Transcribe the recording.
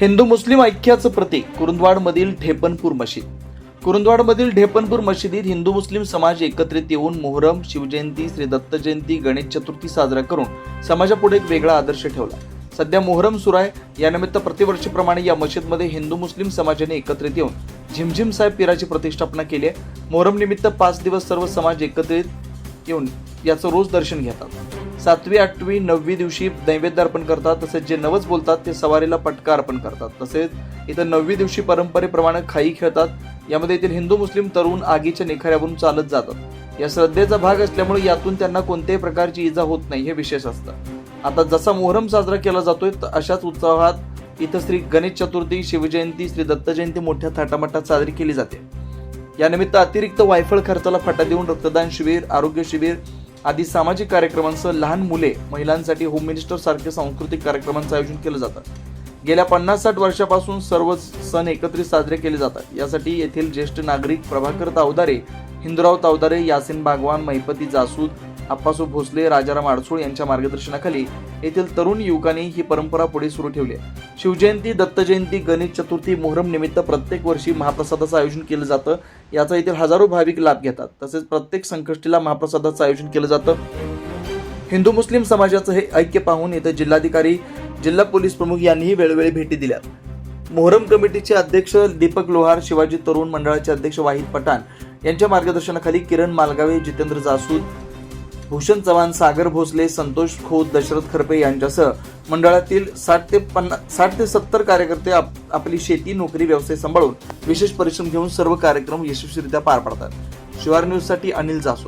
हिंदू मुस्लिम ऐक्याचं प्रतीक कुरुंदवाडमधील ठेपनपूर मशीद. कुरुंदवाडमधील ढेपनपूर मशिदीत हिंदू मुस्लिम समाज एकत्रित येऊन मोहरम शिवजयंती श्री दत्त जयंती गणेश चतुर्थी साजरा करून समाजापुढे एक वेगळा आदर्श ठेवला. सध्या मोहरम सुराय यानिमित्त प्रतिवर्षीप्रमाणे या मशीदमध्ये हिंदू मुस्लिम समाजाने एकत्रित येऊन झिमझिम साहेब पीराची प्रतिष्ठापना केली आहे. मोहरम निमित्त पाच दिवस सर्व समाज एकत्रित येऊन याचं रोज दर्शन घेतात. सातवी आठवी नववी दिवशी नैवेद्य अर्पण करतात तसेच जे नवस बोलतात ते सवारीला पटका अर्पण करतात. तसेच इथं नववी दिवशी परंपरेप्रमाणे खाई खेळतात. यामध्ये येथील हिंदू मुस्लिम तरुण आगीच्या निखाऱ्यावरून चालत जातात. या श्रद्धेचा भाग असल्यामुळे यातून त्यांना कोणत्याही प्रकारची इजा होत नाही हे विशेष असतं. आता जसा मोहरम साजरा केला जातोय अशाच उत्साहात इथं श्री गणेश चतुर्थी शिवजयंती श्री दत्त जयंती मोठ्या थाटामाटात साजरी केली जाते. यानिमित्त अतिरिक्त वायफळ खर्चाला फाटा देऊन रक्तदान शिबिर आरोग्य शिबिर आदी सामाजिक कार्यक्रमांसह लहान मुले महिलांसाठी होम मिनिस्टर सारखे सांस्कृतिक कार्यक्रमांचं आयोजन केलं जातं. गेल्या पन्नास साठ वर्षापासून सर्व सण एकत्रित साजरे केले जातात. यासाठी येथील ज्येष्ठ नागरिक प्रभाकर तावदारे हिंदुराव तावदारे यासिन बागवान महिपती जासूद आप्पासू भोसले राजाराम आडसूळ यांच्या मार्गदर्शनाखाली येथील तरुण युवकांनी ही परंपरा पुढे सुरू ठेवली आहे. शिवजयंती दत्तजयंती गणेश चतुर्थी मोहरम निमित्त प्रत्येक वर्षी महाप्रसादाचं आयोजन केलं जातं. याचा येथील हजारो भाविक लाभ घेतात. तसेच प्रत्येक संकष्टीला महाप्रसादाचं आयोजन केलं जातं. हिंदू मुस्लिम समाजाचं हे ऐक्य पाहून येथे जिल्हाधिकारी जिल्हा पोलीस प्रमुख यांनीही वेळोवेळी भेटी दिल्या. मोहरम कमिटीचे अध्यक्ष दीपक लोहार शिवाजी तरुण मंडळाचे अध्यक्ष वाहिद पठाण यांच्या मार्गदर्शनाखाली किरण मालगावे जितेंद्र जासूद भूषण चव्हाण सागर भोसले संतोष खोत दशरथ खरपे यांच्यासह मंडळातील साठ ते पन्नास साठ ते सत्तर कार्यकर्ते आप, आपली शेती नोकरी व्यवसाय सांभाळून विशेष परिश्रम घेऊन सर्व कार्यक्रम यशस्वीरित्या पार पाडतात. शिवार न्यूजसाठी अनिल जासू.